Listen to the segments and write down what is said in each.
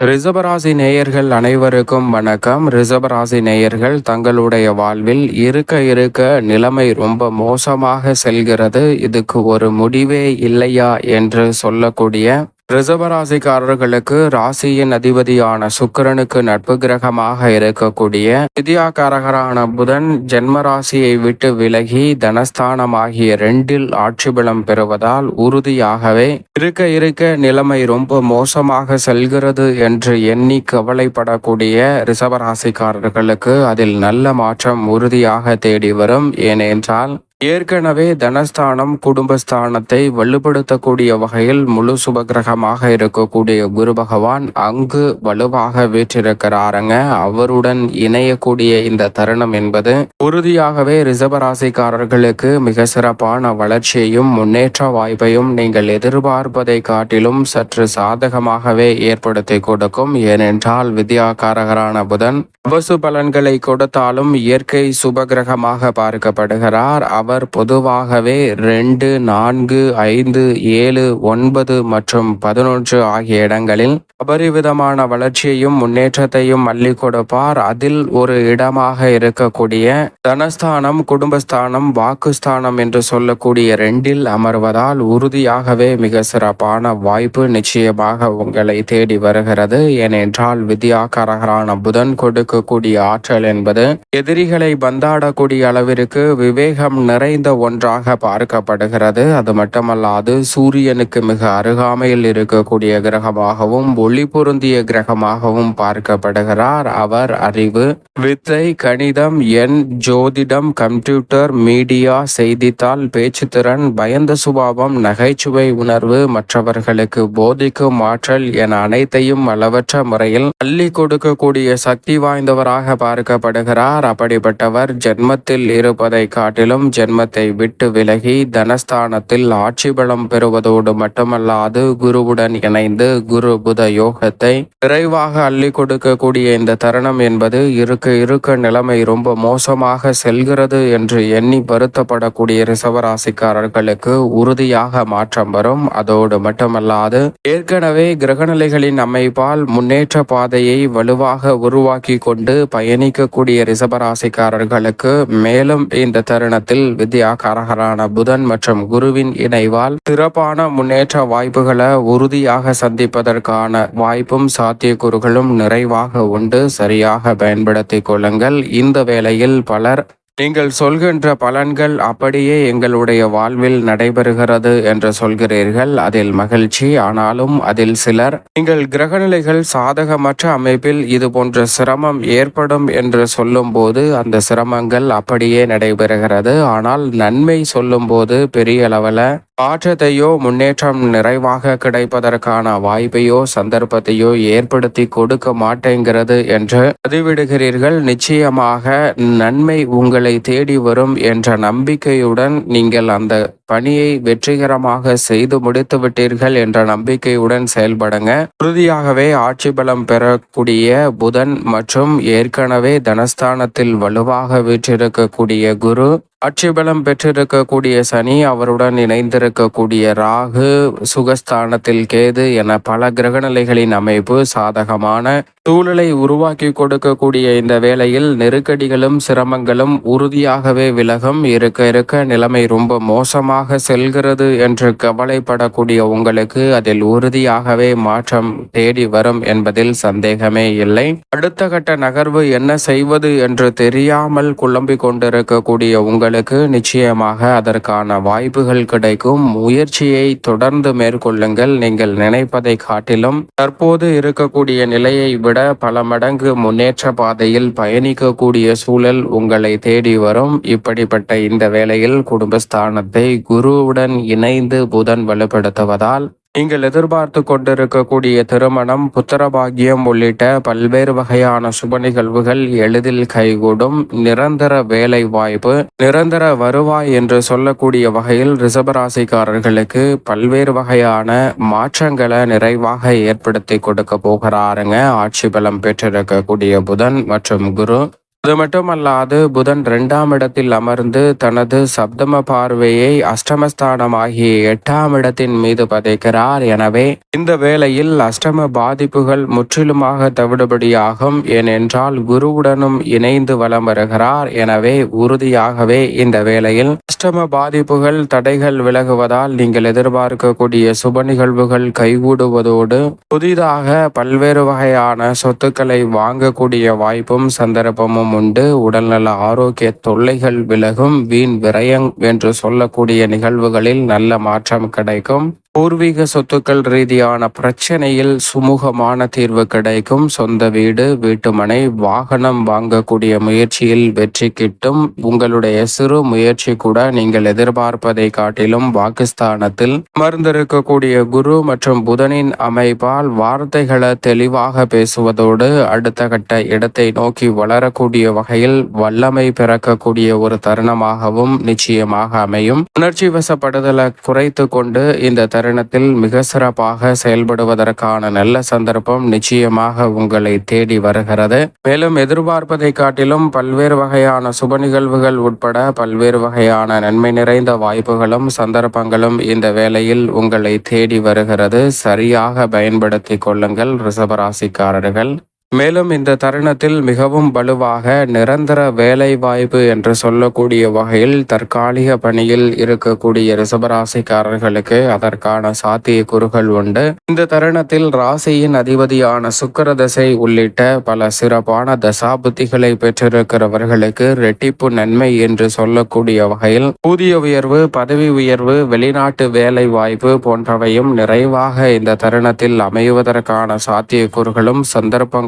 ரிசபராசி நேயர்கள் அனைவருக்கும் வணக்கம். ரிசபராசி நேயர்கள் தங்களுடைய வாழ்வில் இருக்க இருக்க நிலைமை ரொம்ப மோசமாக செல்கிறது. இதுக்கு ஒரு முடிவே இல்லையா என்று சொல்லக்கூடிய ரிசபராசிக்காரர்களுக்கு ராசியின் அதிபதியான சுக்கரனுக்கு நட்பு கிரகமாக இருக்கக்கூடிய வித்யாகாரகரான புதன் ஜென்ம ராசியை விட்டு விலகி தனஸ்தானம் ஆகிய ரெண்டில் ஆட்சி பலம் பெறுவதால் உறுதியாகவே இருக்க இருக்க நிலைமை ரொம்ப மோசமாக செல்கிறது என்று எண்ணி கவலைப்படக்கூடிய ரிசவராசிக்காரர்களுக்கு அதில் நல்ல மாற்றம் உறுதியாக தேடி வரும். ஏனென்றால் ஏற்கனவே தனஸ்தானம் குடும்பஸ்தானத்தை வலுப்படுத்தக்கூடிய வகையில் முழு சுபகிரகமாக இருக்கக்கூடிய குரு பகவான் அங்கு வலுவாக வீற்றிருக்கிறாருங்க. அவருடன் இணையக்கூடிய இந்த தருணம் என்பது உறுதியாகவே ரிசபராசிக்காரர்களுக்கு மிக சிறப்பான வளர்ச்சியையும் முன்னேற்ற வாய்ப்பையும் நீங்கள் எதிர்பார்ப்பதை காட்டிலும் சற்று சாதகமாகவே ஏற்படுத்தி கொடுக்கும். ஏனென்றால் வித்யாகாரகரான புதன் அவசு பலன்களை கொடுத்தாலும் இயற்கை சுபகிரகமாக பார்க்கப்படுகிறார். அவர் பொதுவாகவே ரெண்டு நான்கு ஐந்து ஏழு ஒன்பது மற்றும் பதினொன்று ஆகிய இடங்களில் அபரிவிதமான வளர்ச்சியையும் முன்னேற்றத்தையும் அள்ளி கொடுப்பார். அதில் ஒரு இடமாக இருக்கக்கூடிய தனஸ்தானம் குடும்பஸ்தானம் வாக்குஸ்தானம் என்று சொல்லக்கூடிய ரெண்டில் அமர்வதால் உறுதியாகவே மிக சிறப்பான வாய்ப்பு நிச்சயமாக உங்களை தேடி வருகிறது. ஏனென்றால் வித்யாகரகரான புதன் கொடுக்கக்கூடிய ஆற்றல் என்பது எதிரிகளை பந்தாடக்கூடிய அளவிற்கு விவேகம் நிறைந்த ஒன்றாக பார்க்கப்படுகிறது. அது மட்டுமல்லாது சூரியனுக்கு மிக அருகாமையில் இருக்கக்கூடிய கிரகமாகவும் ஒளி பொருந்திய கிரகமாகவும் பார்க்கப்படுகிறார். அவர் அறிவு வித்தை கணிதம் எண் ஜோதிடம் கம்ப்யூட்டர் மீடியா செய்தித்தாள் பேச்சுத்திறன் பயந்த சுபாவம் நகைச்சுவை உணர்வு மற்றவர்களுக்கு போதிக்கும் ஆற்றல் என அனைத்தையும் அளவற்ற முறையில் அள்ளி கொடுக்கக்கூடிய சக்தி வாய்ந்தவராக பார்க்கப்படுகிறார். அப்படிப்பட்டவர் ஜென்மத்தில் இருப்பதை காட்டிலும் ஜென்மத்தை விட்டு விலகி தனஸ்தானத்தில் ஆட்சி பலம் பெறுவதோடு மட்டுமல்லாது குருவுடன் இணைந்து குரு புத யோகத்தை விரைவாக அள்ளி கொடுக்கக்கூடிய இந்த தருணம் என்பது இருக்க இருக்க நிலைமை ரொம்ப மோசமாக செல்கிறது என்று எண்ணி வருத்தப்படக்கூடிய ரிசவராசிக்காரர்களுக்கு உறுதியாக மாற்றம் வரும். அதோடு மட்டுமல்லாது ஏற்கனவே கிரகநிலைகளின் அமைப்பால் முன்னேற்ற பாதையை வலுவாக உருவாக்கி கொண்டு பயணிக்கக்கூடிய ரிசபராசிக்காரர்களுக்கு மேலும் இந்த தருணத்தில் வித்யாகாரகரான புதன் மற்றும் குருவின் இணைவால் சிறப்பான முன்னேற்ற வாய்ப்புகளை உறுதியாக சந்திப்பதற்கான வாய்ப்பும் சாத்தியக்கூறுகளும் நிறைவாக உண்டு. சரியாக பயன்படுத்திக் கொள்ளுங்கள். இந்த வேளையில் பலர் நீங்கள் சொல்கின்ற பலன்கள் அப்படியே எங்களுடைய வாழ்வில் நடைபெறுகிறது என்று சொல்கிறீர்கள். அதில் மகிழ்ச்சி. ஆனாலும் அதில் சிலர் நீங்கள் கிரகநிலைகள் சாதகமற்ற அமைப்பில் இது போன்ற சிரமம் ஏற்படும் என்று சொல்லும்போது அந்த சிரமங்கள் அப்படியே நடைபெறுகிறது. ஆனால் நன்மை சொல்லும்போது பெரிய அளவில் மாற்றத்தையோ முன்னேற்றம் நிறைவாக கிடைப்பதற்கான வாய்ப்பையோ சந்தர்ப்பத்தையோ ஏற்படுத்தி கொடுக்க மாட்டேங்கிறது என்று பதிவிடுகிறீர்கள். நிச்சயமாக நன்மை உங்களை தேடி வரும் என்ற நம்பிக்கையுடன் நீங்கள் அந்த பணியை வெற்றிகரமாக செய்து முடித்து விட்டீர்கள் என்ற நம்பிக்கையுடன் செயல்படுங்க. உறுதியாகவே ஆட்சி பலம் பெறக்கூடிய புதன் மற்றும் ஏற்கனவே தனஸ்தானத்தில் வலுவாக வீற்றிருக்கக்கூடிய குரு ஆட்சி பலம் பெற்றிருக்கக்கூடிய சனி அவருடன் இணைந்திருக்கக்கூடிய ராகு சுகஸ்தானத்தில் கேது என பல கிரகநிலைகளின் அமைப்பு சாதகமான சூழலை உருவாக்கி கொடுக்கக்கூடிய இந்த வேளையில் நெருக்கடிகளும் சிரமங்களும் உறுதியாகவே விலகும். இருக்க இருக்க நிலைமை ரொம்ப மோசமாக செல்கிறது என்று கவலைப்படக்கூடிய உங்களுக்கு அதில் உறுதியாகவே மாற்றம் தேடி வரும் என்பதில் சந்தேகமே இல்லை. அடுத்த கட்ட நகர்வு என்ன செய்வது என்று தெரியாமல் குழம்பிக் கொண்டிருக்கக்கூடிய உங்களுக்கு நிச்சயமாக அதற்கான வாய்ப்புகள் கிடைக்கும். முயற்சியை தொடர்ந்து மேற்கொள்ளுங்கள். நீங்கள் நினைப்பதை காட்டிலும் தற்போது இருக்கக்கூடிய நிலையை விட விட பல மடங்கு முன்னேற்ற பாதையில் பயணிக்கக்கூடிய சூழல் உங்களை தேடி வரும். இப்படிப்பட்ட இந்த வேளையில் குடும்பஸ்தானத்தை குருவுடன் இணைந்து புதன் வலுப்படுத்துவதால் நீங்கள் எதிர்பார்த்து கொண்டிருக்கக்கூடிய திருமணம் புத்திரபாகியம் உள்ளிட்ட பல்வேறு வகையான சுப நிகழ்வுகள் எளிதில் கைகூடும். நிரந்தர வேலை வாய்ப்பு நிரந்தர வருவாய் என்று சொல்லக்கூடிய வகையில் ரிசபராசிக்காரர்களுக்கு பல்வேறு வகையான மாற்றங்களை நிறைவாக ஏற்படுத்தி கொடுக்க போகிறாருங்க. ஆட்சி பலம் பெற்றிருக்கக்கூடிய புதன் மற்றும் குரு. அது மட்டுமல்லாது புதன் இரண்டாம் இடத்தில் அமர்ந்து தனது சப்தம பார்வையை அஷ்டமஸ்தானமாகிய எட்டாம் இடத்தின் மீது பதைக்கிறார். எனவே இந்த வேளையில் அஷ்டம பாதிப்புகள் முற்றிலுமாக தவிடுபடியாகும். ஏனென்றால் குருவுடனும் இணைந்து வலம் வருகிறார். எனவே உறுதியாகவே இந்த வேளையில் அஷ்டம பாதிப்புகள் தடைகள் விலகுவதால் நீங்கள் எதிர்பார்க்கக்கூடிய சுப நிகழ்வுகள் கைகூடுவதோடு புதிதாக பல்வேறு வகையான சொத்துக்களை வாங்கக்கூடிய வாய்ப்பும் சந்தர்ப்பமும் உண்டு. உடல்நல ஆரோக்கிய தொல்லைகள் விலகும். வீண் விரயம் என்று சொல்லக்கூடிய நிகழ்வுகளில் நல்ல மாற்றம் கிடைக்கும். பூர்வீக சொத்துக்கள் ரீதியான பிரச்சனையில் சுமூகமான தீர்வு கிடைக்கும். சொந்த வீடு வீட்டுமனை வாகனம் வாங்கக்கூடிய முயற்சியில் வெற்றி கிட்டும். உங்களுடைய சிறு முயற்சி கூட நீங்கள் எதிர்பார்ப்பதை காட்டிலும் பாகிஸ்தானத்தில் அமர்ந்திருக்கக்கூடிய குரு மற்றும் புதனின் அமைப்பால் வார்த்தைகளை தெளிவாக பேசுவதோடு அடுத்த கட்ட இடத்தை நோக்கி வளரக்கூடிய வகையில் வல்லமை பிறக்கக்கூடிய ஒரு தருணமாகவும் நிச்சயமாக அமையும். உணர்ச்சி வசப்படுதலை குறைத்து கொண்டு இந்த தருணத்தில் மிக சிறப்பாக செயல்படுவதற்கான நல்ல சந்தர்ப்பம் நிச்சயமாக உங்களை தேடி வருகிறது. மேலும் எதிர்பார்ப்பதை காட்டிலும் பல்வேறு வகையான சுப நிகழ்வுகள் உட்பட பல்வேறு வகையான நன்மை நிறைந்த வாய்ப்புகளும் சந்தர்ப்பங்களும் இந்த வேளையில் உங்களை தேடி வருகிறது. சரியாக பயன்படுத்தி கொள்ளுங்கள் ரிசபராசிக்காரர்கள் மேலும் இந்த தருணத்தில் மிகவும் வலுவாக நிரந்தர வேலை வாய்ப்பு என்று சொல்லக்கூடிய வகையில் தற்காலிக பணியில் இருக்கக்கூடிய ரிசபராசிக்காரர்களுக்கு அதற்கான சாத்திய உண்டு. இந்த தருணத்தில் ராசியின் அதிபதியான சுக்கர தசை உள்ளிட்ட பல சிறப்பான தசாபுத்திகளை பெற்றிருக்கிறவர்களுக்கு ரெட்டிப்பு நன்மை என்று சொல்லக்கூடிய வகையில் ஊதிய உயர்வு பதவி உயர்வு வெளிநாட்டு வேலை வாய்ப்பு போன்றவையும் நிறைவாக இந்த தருணத்தில் அமைவதற்கான சாத்தியக்கூறுகளும்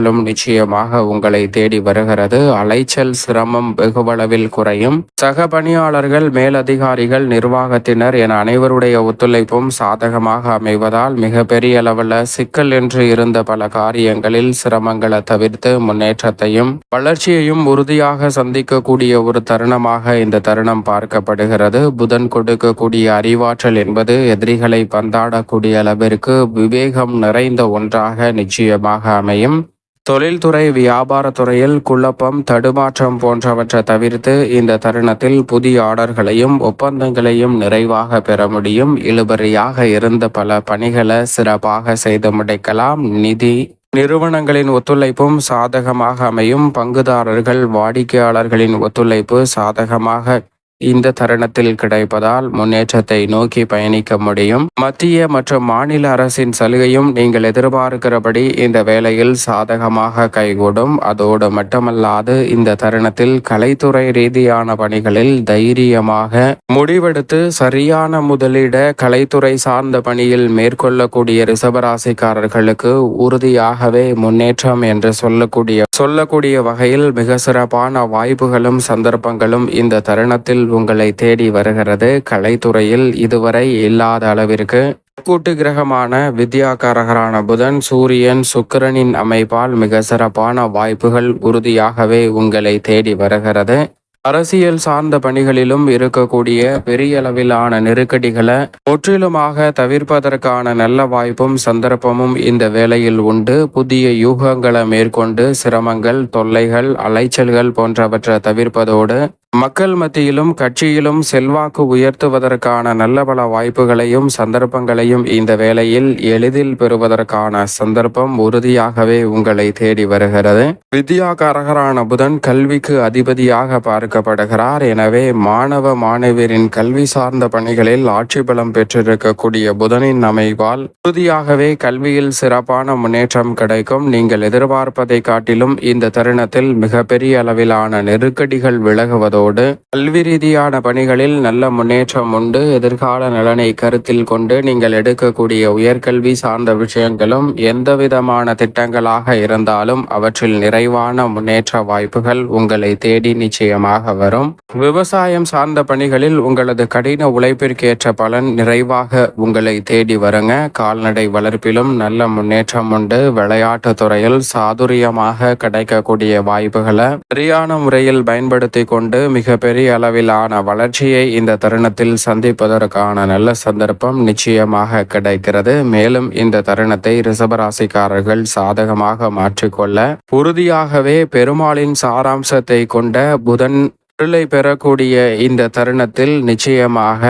சந்தர்ப்பங்களும் நிச்சயமாக உங்களை தேடி வருகிறது. அலைச்சல் சிரமம் வெகுவளவில் குறையும். சக பணியாளர்கள் மேலதிகாரிகள் நிர்வாகத்தினர் என அனைவருடைய ஒத்துழைப்பும் சாதகமாக அமைவதால் மிக பெரிய அளவில் சிக்கல் என்று இருந்த பல காரியங்களில் சிரமங்களை தவிர்த்து முன்னேற்றத்தையும் வளர்ச்சியையும் உறுதியாக சந்திக்கக்கூடிய ஒரு தருணமாக இந்த தருணம் பார்க்கப்படுகிறது. புதன் கொடுக்கக்கூடிய அறிவாற்றல் என்பது எதிரிகளை பந்தாடக்கூடிய அளவிற்கு விவேகம் நிறைந்த ஒன்றாக நிச்சயமாக அமையும். தொழில்துறை வியாபாரத்துறையில் குழப்பம் தடுமாற்றம் போன்றவற்றை தவிர்த்து இந்த தருணத்தில் புதிய ஆர்டர்களையும் ஒப்பந்தங்களையும் நிறைவாக பெற முடியும். இழுபறியாக இருந்த பல பணிகளை சிறப்பாக செய்து முடிக்கலாம். நிதி நிறுவனங்களின் ஒத்துழைப்பும் சாதகமாக அமையும். பங்குதாரர்கள் வாடிக்கையாளர்களின் ஒத்துழைப்பு சாதகமாக இந்த தருணத்தில் கிடைப்பதால் முன்னேற்றத்தை நோக்கி பயணிக்க முடியும். மத்திய மற்றும் மாநில அரசின் சலுகையும் நீங்கள் எதிர்பார்க்கிறபடி இந்த வேலையில் சாதகமாக கைகூடும். அதோடு மட்டுமல்லாது இந்த தருணத்தில் கலைத்துறை ரீதியான பணிகளில் தைரியமாக முடிவெடுத்து சரியான முதலீட கலைத்துறை சார்ந்த பணியில் மேற்கொள்ளக்கூடிய ரிசபராசிக்காரர்களுக்கு உறுதியாகவே முன்னேற்றம் என்று சொல்லக்கூடிய சொல்லக்கூடிய வகையில் மிக சிறப்பான வாய்ப்புகளும் சந்தர்ப்பங்களும் இந்த தருணத்தில் உங்களை தேடி வருகிறது. கலைத்துறையில் இதுவரை இல்லாத அளவிற்கு கூட்டு கிரகமான வித்யாகாரகரான புதன் சூரியன் சுக்கிரனின் அமைப்பால் மிக சிறப்பான வாய்ப்புகள் உறுதியாகவே உங்களை தேடி வருகிறது. அரசியல் சார்ந்த பணிகளிலும் இருக்கக்கூடிய பெரிய அளவிலான நெருக்கடிகளை முற்றிலுமாக தவிர்ப்பதற்கான நல்ல வாய்ப்பும் சந்தர்ப்பமும் இந்த வேளையில் உண்டு. புதிய யூகங்களை மேற்கொண்டு சிரமங்கள் தொல்லைகள் அலைச்சல்கள் போன்றவற்றை தவிர்ப்பதோடு மக்கள் மத்தியிலும் கட்சியிலும் செல்வாக்கு உயர்த்துவதற்கான நல்ல பல வாய்ப்புகளையும் சந்தர்ப்பங்களையும் இந்த வேளையில் எளிதில் பெறுவதற்கான சந்தர்ப்பம் உறுதியாகவே உங்களை தேடி வருகிறது. வித்யாகாரகரான புதன் கல்விக்கு அதிபதியாக பார்க்க பார்க்கப்படுகிறார் எனவே மாணவ மாணவியரின் கல்வி சார்ந்த பணிகளில் ஆட்சி பலம் பெற்றிருக்கக்கூடிய புதனின் அமைவால் உறுதியாகவே கல்வியில் சிறப்பான முன்னேற்றம் கிடைக்கும். நீங்கள் எதிர்பார்ப்பதை காட்டிலும் இந்த தருணத்தில் மிகப்பெரிய அளவிலான நெருக்கடிகள் விலகுவதோடு கல்வி ரீதியான பணிகளில் நல்ல முன்னேற்றம் உண்டு. எதிர்கால நலனை கருத்தில் கொண்டு நீங்கள் எடுக்கக்கூடிய உயர்கல்வி சார்ந்த விஷயங்களும் எந்த விதமான திட்டங்களாக இருந்தாலும் அவற்றில் நிறைவான முன்னேற்ற வாய்ப்புகள் உங்களை தேடி நிச்சயமாக வரும். விவசாயம் சார்ந்த பணிகளில் உங்களது கடின உழைப்பிற்கேற்ற பலன் நிறைவாக உங்களை தேடி வருங்க. கால்நடை வளர்ப்பிலும் நல்ல முன்னேற்றம் உண்டு. விளையாட்டு துறையில் சாதுரியமாக கிடைக்கக்கூடிய வாய்ப்புகளை சரியான முறையில் பயன்படுத்தி கொண்டு மிகப்பெரிய அளவிலான வளர்ச்சியை இந்த தருணத்தில் சந்திப்பதற்கான நல்ல சந்தர்ப்பம் நிச்சயமாக கிடைக்கிறது. மேலும் இந்த தருணத்தை ரிசபராசிக்காரர்கள் சாதகமாக மாற்றிக்கொள்ள உறுதியாகவே பெருமாளின் சாராம்சத்தை கொண்ட புதன் அருளை பெறக்கூடிய இந்த தருணத்தில் நிச்சயமாக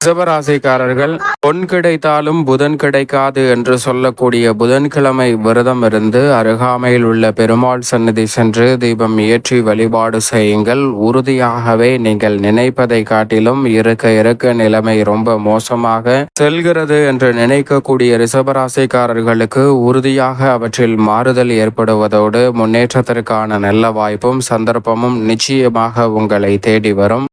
ரிசபராசிக்காரர்கள் பொன் கிடைத்தாலும் புதன் கிடைக்காது என்று சொல்லக்கூடிய புதன்கிழமை விரதம் இருந்து அருகாமையில் உள்ள பெருமாள் சன்னதி சென்று தீபம் ஏற்றி வழிபாடு செய்யுங்கள். உறுதியாகவே நீங்கள் நினைப்பதை காட்டிலும் இருக்க இருக்க நிலைமை ரொம்ப மோசமாக செல்கிறது என்று நினைக்கக்கூடிய ரிசபராசிக்காரர்களுக்கு உறுதியாக அவற்றில் மாறுதல் ஏற்படுவதோடு முன்னேற்றத்திற்கான நல்ல வாய்ப்பும் சந்தர்ப்பமும் நிச்சயமாக உங்களை தேடி வரும்.